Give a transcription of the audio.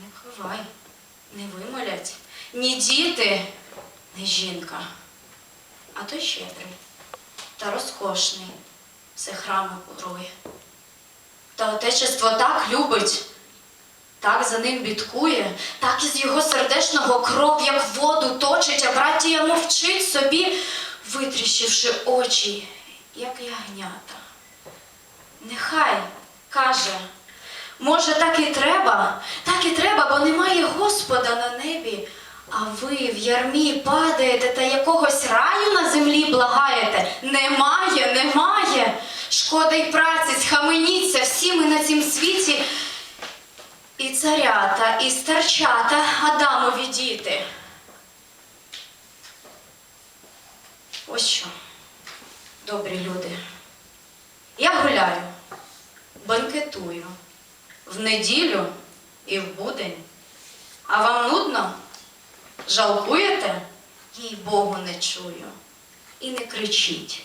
не ховай, не вимолять ні діти, ні жінка, а той щедрий та розкошний, все храму курує. Та отечество так любить, так за ним бідкує, так із його сердечного кров, як воду точить, а братія мовчить собі, витріщивши очі, як ягнята. Нехай каже, може, так і треба, так і треба, бо немає Господа на небі. А ви в ярмі падаєте та якогось раю на землі благаєте. Немає, немає. Шкода й праці, схаменіться, всі ми на цім світі. І царята, і старчата Адамові діти. Ось що, добрі люди. Я гуляю, банкетую неділю і в будень. А вам нудно? Жалкуєте? Їй Богу не чую. І не кричіть.